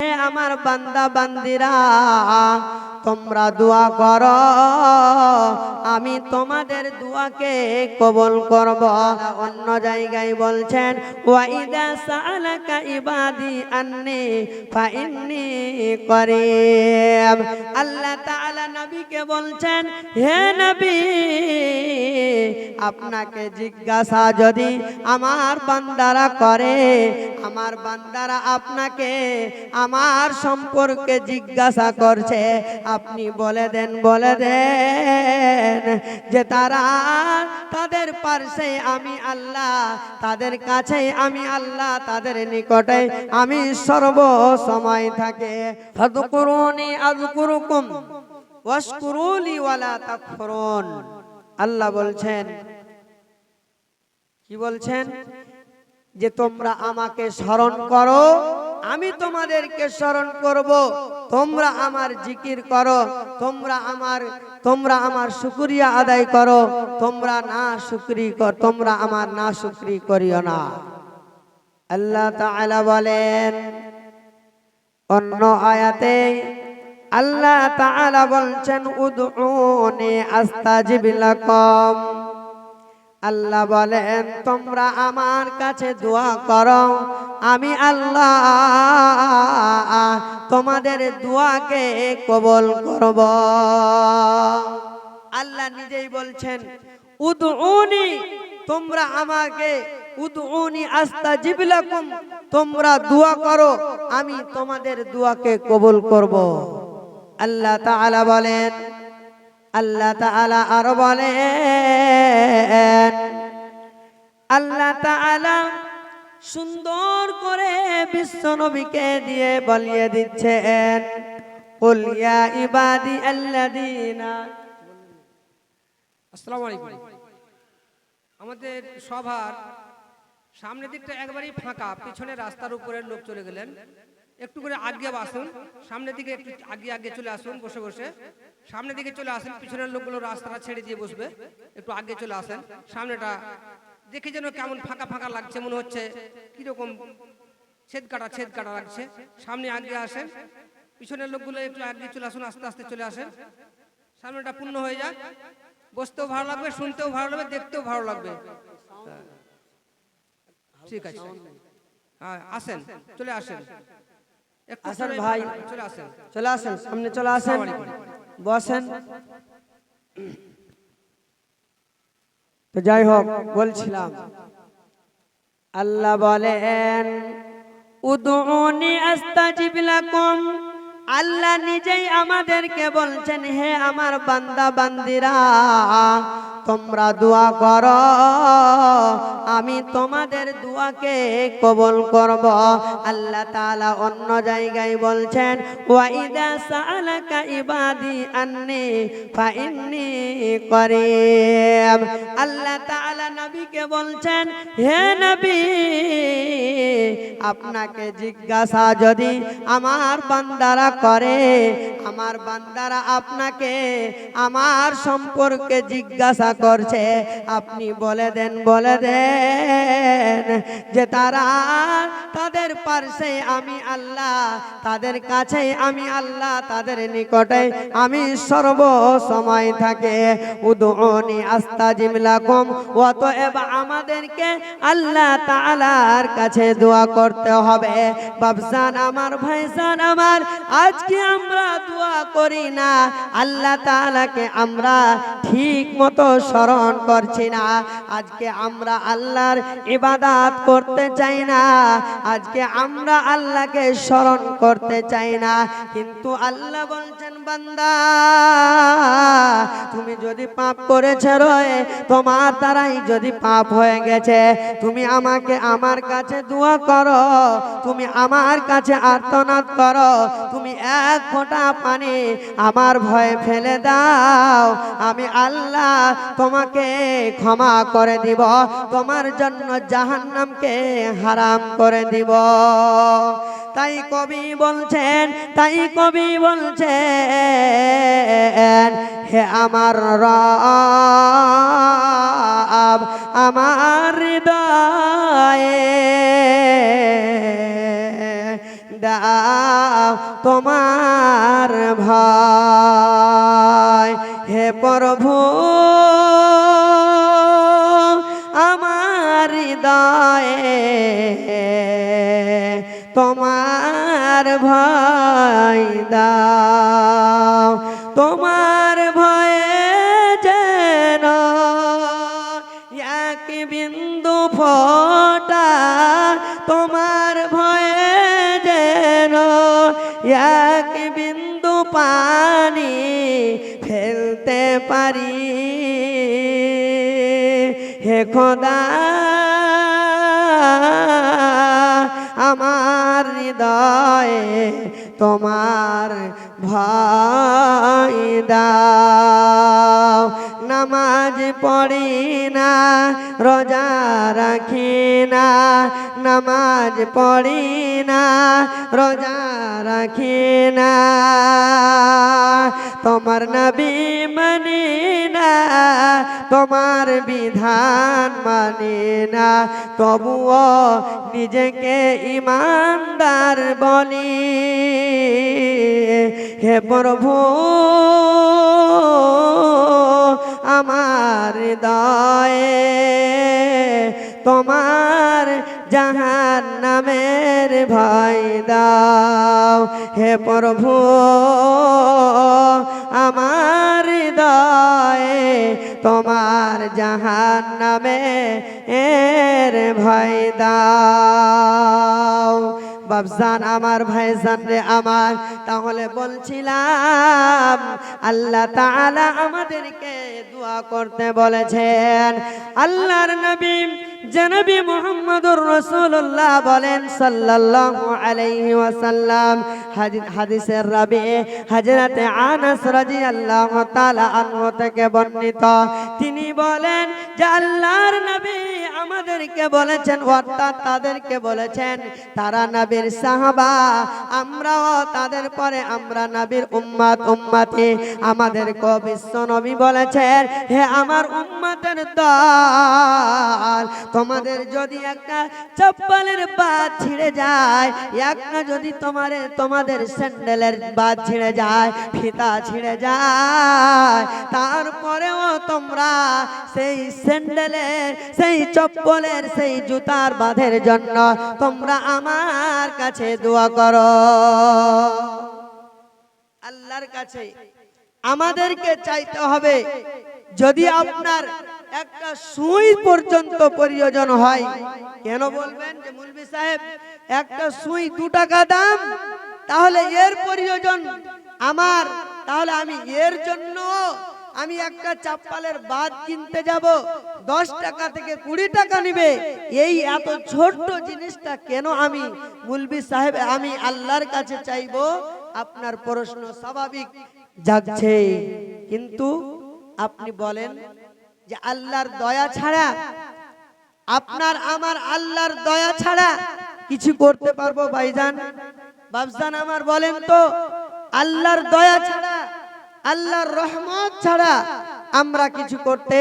হে আমার বান্দা, বান্দিরা, তোমরা দোয়া করো। আমি তোমাদের দোয়াকে কবল করব। অন্য জায়গায় বলছেন ওয়াইদা সালাকা ইবাদি আন্নি ফাইন্নি করিম। আল্লাহ তাআলা নবীকে বলছেন, হে নবী, আপনাকে জিজ্ঞাসা যদি আমার বান্দারা করে আমার বান্দারা আপনাকে আমার সম্পর্কে জিজ্ঞাসা করছে। আপনি বলে দেন বলে দেন যে তারা তাদের পার্শ্বে আমি আল্লাহ, তাদের কাছে আমি আল্লাহ, তাদের নিকটে আমি সর্ব সময় থাকে আল্লাহ বলছেন, কি বলছেন? যে তোমরা আমাকে স্মরণ করো, আমি তোমাদেরকে স্মরণ করব। তোমরা আমার জিকির করো, তোমরা আমার তোমরা আমার শুকরিয়া আদায় করো। তোমরা না শুকরি কর তোমরা আমার না শুকরি করিও না। আল্লাহ তাআলা বলেন, অন্য আয়াতে আল্লাহ তাআলা বলছেন, উদউনি আস্তাজিব লাকুম। আল্লাহ বলেন, তোমরা আমার কাছে দোয়া করো। আমি আল্লাহ তোমাদের দোয়াকে কবল করব। আল্লাহ নিজেই বলছেন, উদউনি, তোমরা আমাকে উদউনি আস্তা লাকুম তোমরা দোয়া করো, আমি তোমাদের দোয়াকে কবুল করব। আল্লাহ তাআলা বলেন, আল্লাহ তাআলা আরও বলেন আল্লাহ তাআলা সুন্দর করে বিশ্ব নবীকে দিয়ে বলিয়ে দিচ্ছেন। কুল ইয়া ইবাদি আল্লাযীনা। আসসালামু আলাইকুম। আমাদের সভার সামনের দিকটা একবারই ফাঁকা পিছনে রাস্তার উপরে লোক চলে গেলেন। একটু করে আগে আসুন। সামনের দিকে একটু আগে আগে চলে আসুন বসে বসে। সামনের দিকে চলে আসুন পিছনের লোকগুলো রাস্তাটা ছেড়ে দিয়ে বসবে। একটু আগে চলে আসেন সামনেটা দেখে যেন কেমন ফাঁকা ফাঁকা লাগছে মনে হচ্ছে কীরকম ছেদ কাটা ছেদ কাটা লাগছে। সামনে আগে আসেন পিছনের লোকগুলো একটু আগে চলে আসুন আস্তে আস্তে চলে আসেন। সামনেটা পূর্ণ হয়ে যাক। বসতেও ভালো লাগবে শুনতেও ভালো লাগবে দেখতেও ভালো লাগবে। ঠিক আছে। হ্যাঁ আসেন চলে আসেন। আসেন ভাই। চলে আসেন। সামনে চলে আসেন। বসেন। তো যাই হোক বলছিলাম। আল্লাহ বলেন উদুনি আস্তাজিব লাকুম। আল্লাহ নিজেই আমাদেরকে বলছেন হে আমার বান্দা বান্দিরা তোমরা দোয়া কর। আমি তোমাদের দোয়াকে কবল করব। আল্লাহ তালা অন্য জায়গায় বলছেন ওয়াইদা সালাকা ইবাদি আন্নি ফাইন্নি করিম আল্লাহ তাআলা নবীকে বলছেন, হে নবী, আপনাকে জিজ্ঞাসা যদি আমার বান্দারা করে, আমার বান্দারা আপনাকে আমার সম্পর্কে জিজ্ঞাসা করছে, আপনি বলে দেন বলে দেন যে তারা তাদের পার্শ্বে আমি আল্লাহ, তাদের কাছে আমি আল্লাহ, তাদের নিকটে আমি সর্ব সময় থাকে। উদুনি আস্তাজিম লাকুম অতএব আমাদেরকে আল্লাহ তাআলার কাছে দোয়া করতে হবে। বাবসান আমার ভাইসান আমার, আজকে আমরা দোয়া করি না। আল্লাহ তাআলাকে আমরা ঠিক মতো স্মরণ করছি না। আজকে আমরা আল্লাহর ইবাদাত করতে চাই না। আজকে আমরা আল্লাহকে স্মরণ করতে চাই না। কিন্তু আল্লাহ বলছেন তুমি যদি পাপ করেছে রয়ে, তোমার দ্বারাই যদি পাপ হয়ে গেছে, তুমি আমাকে আমার কাছে দোয়া করো, তুমি আমার কাছে আর্তনাদ করো, তুমি এক ফোঁটা পানি আমার ভয়ে ফেলে দাও, আমি আল্লাহ তোমাকে ক্ষমা করে দিব, তোমার জন্য জাহান্নামকে হারাম করে দিব। তাই কবি বলছেন, তাই কবি বলছেন, হে আমার রব, আমার হৃদয়ে দাও তোমার ভয়। হে প্রভু এক বিন্দু পানি ফেলতে পারি। হে খোদা আমার হৃদয়ে তোমার ভয় দাও। নামাজ পড়ি না, রোজা রাখি না, নামাজ পড়ি না, রোজা রাখি না। তোমার নবী মানি না, তোমার বিধান মানি না, তবুও নিজেকে ইমানদার বলি। হে প্রভু তোমার জাহান নামের ভয় দাও। হে প্রভু, আমার হৃদয়ে তোমার জাহান নামে এর ভয় দাও। বাবজান আমার, ভাইজান রে আমার, তাহলে বলছিলাম, আল্লাহ তাআলা আমাদেরকে দোয়া করতে বলেছেন, আল্লাহর নবী জনবী মুহাম্মদুর রাসূলুল্লাহ বলেন সাল্লাল্লাহু আলাইহি ওয়াসাল্লাম হাদিসের রাবি হযরতে আনাস রাদিয়াল্লাহু তাআলা আনহু থেকে বর্ণিত। তিনি বলেন যে আল্লাহর নবী আমাদেরকে বলেছেন, অর্থাৎ তাদেরকে বলেছেন, তারা নবীর সাহাবা, আমরাও তাদের পরে আমরা নবীর উম্মাত, উম্মাতি। আমাদের বিশ্ব নবী বলেছেন, হে আমার উম্মাতের দল তোমাদের যদি একটা চপ্পলের বাদ ছিঁড়ে যায়, একটা যদি তোমার, তোমাদের স্যান্ডেলের বাদ ছিঁড়ে যায়, ফিতা ছিঁড়ে যায়, তারপরেও তোমরা সেই স্যান্ডেলের, সেই চপ্পলের, সেই জুতার বাঁধের জন্য তোমরা আমার কাছে দোয়া করো। আল্লাহর কাছে আমাদেরকে চাইতে হবে, যদি আপনার একটা সুই পর্যন্ত প্রয়োজন হয়। কেন বলবেন যে মুলবি সাহেব, একটা সুই দু টাকা দাম, তাহলে এর প্রয়োজন আমার। তাহলে আমি এর জন্য আমি একটা চাপ্পালের বাদ কিনতে যাব। দশ টাকা থেকে কুড়ি টাকা নিবে। এই এত ছোট্ট জিনিসটা কেন আমি মুলবি সাহেব, আমি আল্লাহর কাছে চাইব? আপনার প্রশ্ন স্বাভাবিক জাগছে কিন্তু আপনি বলেন যে আল্লাহর দয়া ছাড়া, আপনার আমার আল্লাহর দয়া ছাড়া কিছু করতে পারব ভাইজান? বাবজান আমার বলেন তো, আল্লাহর দয়া ছাড়া, আল্লাহর রহমত ছাড়া আমরা কিছু করতে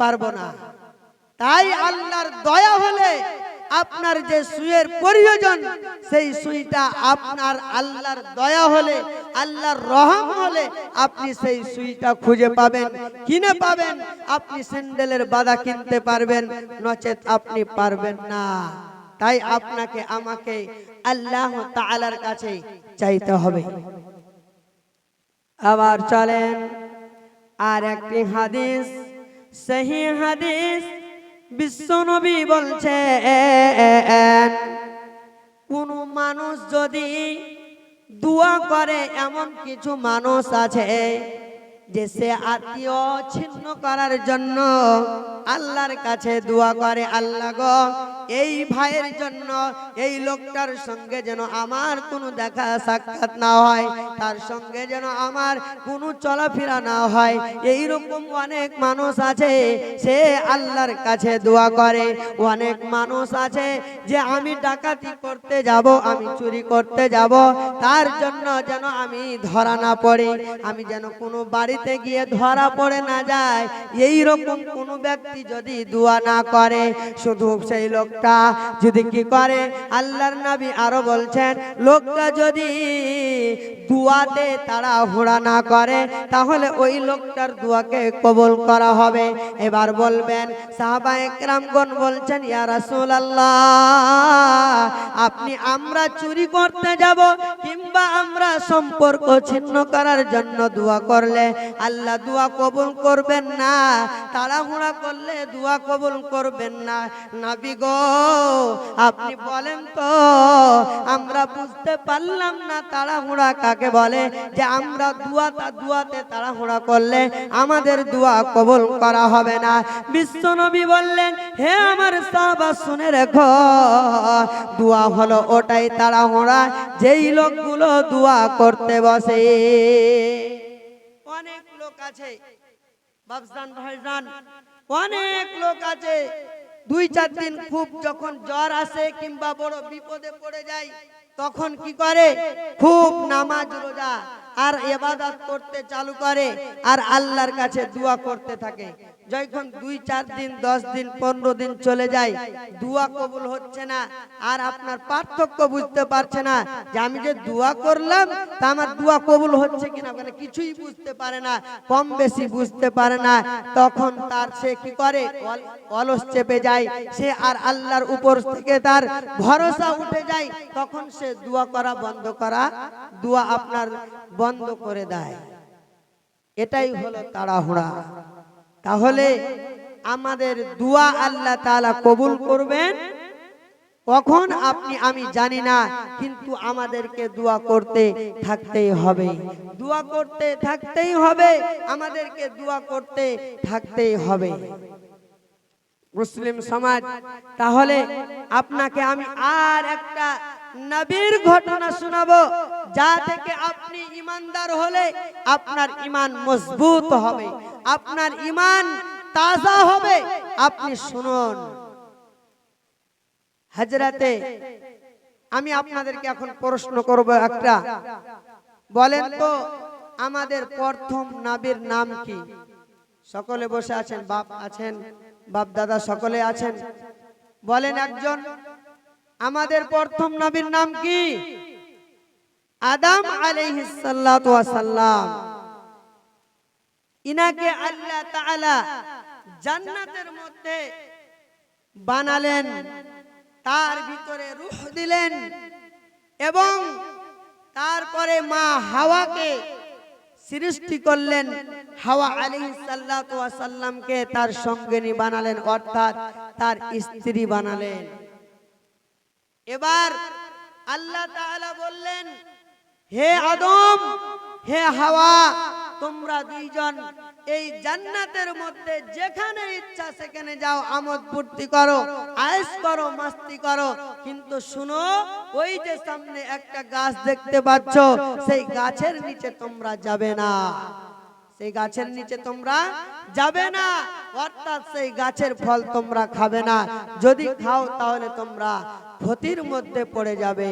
পারব না। তাই আল্লাহর দয়া হলে আপনার যে সুইয়ের প্রয়োজন, সেই সুইটা আপনার আল্লাহর দয়া হলে, আল্লাহর রহম হলে আপনি সেই সুইটা খুঁজে পাবেন, কিনে পাবেন। আপনি স্যান্ডেলের বাধা কিনতে পারবেন, নচেত আপনি পারবেন না। তাই আপনাকে, আমাকে আল্লাহ তাআলার কাছে চাইতে হবে। আবার চলেন, আর একটি হাদিস সেই হাদিস বিশ্বনবী বলছেন, কোন মানুষ যদি দোয়া করে, এমন কিছু মানুষ আছে যে সে আত্মীয় ছিন্ন করার জন্য আল্লাহর কাছে দোয়া করে, আল্লাহ গো এই ভাইয়ের জন্য এই লোকটার সঙ্গে যেন আমার কোনো দেখা সাক্ষাৎ না হয়, তার সঙ্গে যেন আমার কোনো চলাফেরা না হয়। এই রকম অনেক মানুষ আছে, সে আল্লাহর কাছে দোয়া করে। অনেক মানুষ আছে যে, আমি ডাকাতি করতে যাব, আমি চুরি করতে যাব, তার জন্য যেন আমি ধরা না পড়ে। আমি যেন কোনো বাড়িতে গিয়ে ধরা পড়ে না যায় এই রকম কোনো ব্যক্তি যদি দোয়া না করে, শুধু সেই লোকটা লোকটা যদি কি করে? আল্লাহর নবী আরও বলছেন, লোকটা যদি দুয়াতে তারা হুড়া না করে, তাহলে ওই লোকটার দুয়াকে কবুল করা হবে। এবার বলবেন, সাহাবা একরামগণ বলছেন, ইয়া রাসূলুল্লাহ, আপনি আমরা চুরি করতে যাব কিংবা আমরা সম্পর্ক ছিন্ন করার জন্য দোয়া করলে? আল্লাহ দোয়া কবুল করবেন না, তাড়াহুড়া করলে দোয়া কবুল করবেন না। নাবি গো আপনি বলেন তো, আমরা বুঝতে পারলাম না তাড়াহুড়া কাকে বলে, যে আমরা দুয়াতা দুয়াতে তাড়াহুড়া করলে আমাদের দোয়া কবুল করা হবে না। বিশ্বনবী বললেন, হে আমার সাহাবা, শুনে রেখো, দোয়া হলো ওটাই তাড়াহুড়া, যেই লোকগুলো দুয়া করতে বসে। অনেক লোক আছে বাবজান ভাইজান, অনেক লোক আছে দুই চার দিন খুব যখন জ্বর আসে কিংবা বড় বিপদে পড়ে যায় তখন কি করে? খুব নামাজ রোজা আর এবাদত করতে চালু করে আর আল্লাহর কাছে দোয়া করতে থাকে। যখন দুই, চার দিন, দশ দিন, পনেরো দিন চলে যায়, দোয়া কবুল হচ্ছে না। আর আপনার পার্থক্য বুঝতে পারছে না যে আমি যে দোয়া করলাম, তা আমার দোয়া কবুল হচ্ছে কিনা মানে কিছুই বুঝতে পারে না, কম বেশি বুঝতে পারে না। তখন তার সে কি করে? অল- অলস চেপে যায়। সে আর আল্লাহর উপর থেকে তার ভরসা উঠে যায়। তখন সে দোয়া করা বন্ধ করা, দোয়া আপনার বন্ধ করে দেয়। এটাই হলো তাড়াহুড়া। তাহলে আমাদের দোয়া আল্লাহ তাআলা কবুল করবেন। কখন? আপনি, আমি জানি না, কিন্তু আমাদেরকে দোয়া করতে থাকতেই হবে। দোয়া করতে থাকতেই হবে, আমাদেরকে দোয়া করতে থাকতেই হবে। মুসলিম সমাজ, তাহলে আপনাকে আমি আর একটা নবীর ঘটনা শোনাবো, যা থেকে আপনি ইমানদার হলে আপনার ইমান মজবুত হবে, আপনার ইমান তাজা হবে। আপনি শুনুন। হাজরাতে আমি আপনাদেরকে এখন প্রশ্ন করব একটা। বলেন তো, আমাদের প্রথম নাবির নাম কি? সকলে বসে আছেন, বাপ আছেন, বাপ দাদা সকলে আছেন। বলেন একজন। আমাদের প্রথম নবীর নাম কি? আদম আলাইহিস সাল্লাতু ইনাকে আল্লাহ তাআলা জান্নাতের মধ্যে বানালেন, তার ভিতরে রূহ দিলেন এবং তারপরে মা হাওয়াকে সৃষ্টি করলেন। হাওয়া সাল্লাতু ওয়াস সাল্লামকে তার সঙ্গিনী বানালেন, অর্থাৎ তার স্ত্রী বানালেন। এবার আল্লাহ বললেন, হে আদম, হে হাওয়া, তোমরা দুইজন এই জান্নাতের মধ্যে যেখানে ইচ্ছা সেখানে যাও, আমোদ ফুর্তি করো, আয়েস করো, মাস্তি করো। কিন্তু শুনো, ওই যে সামনে একটা গাছ দেখতে পাচ্ছ, সেই গাছের নিচে তোমরা যাবে না। সেই গাছের নিচে তোমরা যাবে না। অর্থাৎ সেই গাছের ফল তোমরা খাবে না। যদি খাও তাহলে তোমরা ক্ষতির মধ্যে পড়ে যাবে।